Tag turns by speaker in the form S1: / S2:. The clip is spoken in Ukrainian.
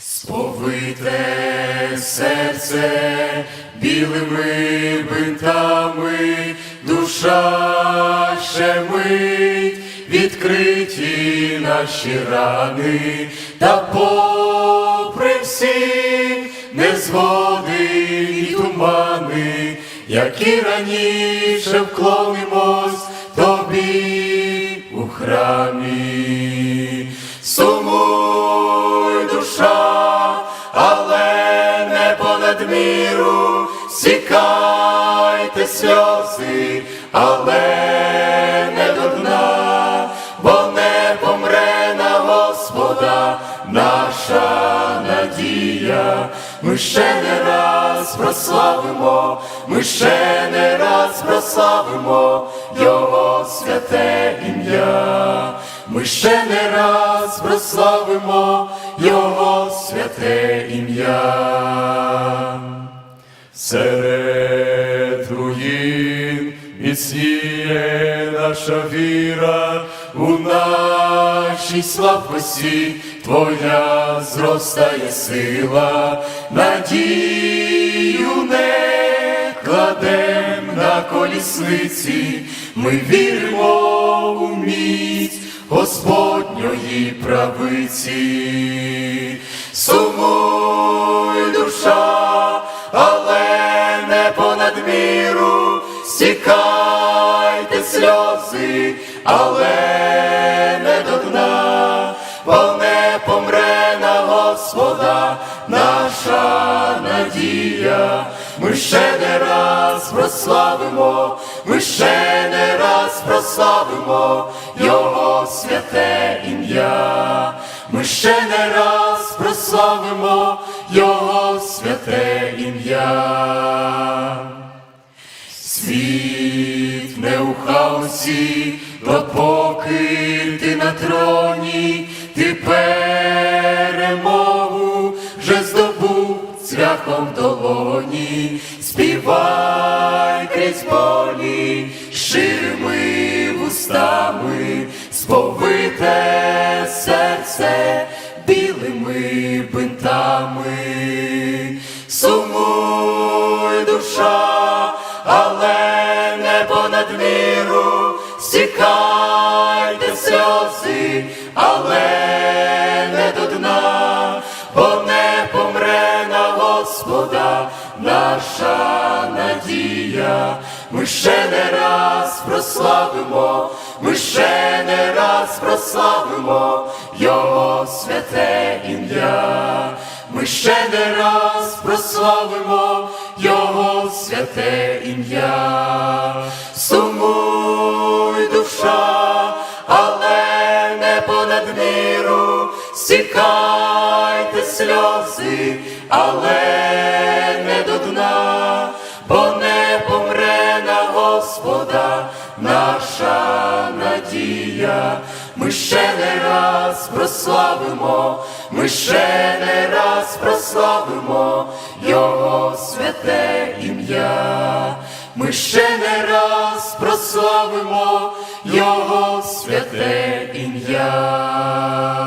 S1: Сповите серце білими бинтами, душа ще мить, відкриті наші рани, та попри всі незгоди і тумани, які раніше вклонимось тобі у храмі. Сумуй, сікайте сльози, але не до дна, бо не помре на Господа наша надія. Ми ще не раз прославимо, ми ще не раз прославимо Його святе ім'я. Ми ще не раз прославимо Його святе ім'я. Серед руїн міцніє наша віра у нашій слабкості, Твоя зростає сила, надію не кладем на колісниці, ми віримо у міць Господньої правиці. Стікайте сльози, але не до дна, бо не помре на Господа наша надія. Ми ще не раз прославимо, ми ще не раз прославимо Його святе ім'я. Ми ще не раз прославимо Його святе ім'я. Світ не у хаосі, допоки ти на троні, ти перемогу вже здобув цвяхом долоні, співай крізь болі, ширими вустами, сповите серце білими бинтами, сумуй душа, але понад міру, стікайте сльози, але не до дна, бо не помре на Господа наша надія. Ми ще не раз прославимо, ми ще не раз прославимо Його святе ім'я. Ми ще не раз прославимо Його святе ім'я. Сумуй, душа, але не понад міру, сікайте сльози, але Ми ще не раз прославимо, ми ще не раз прославимо Його святе ім'я. Ми ще не раз прославимо Його святе ім'я.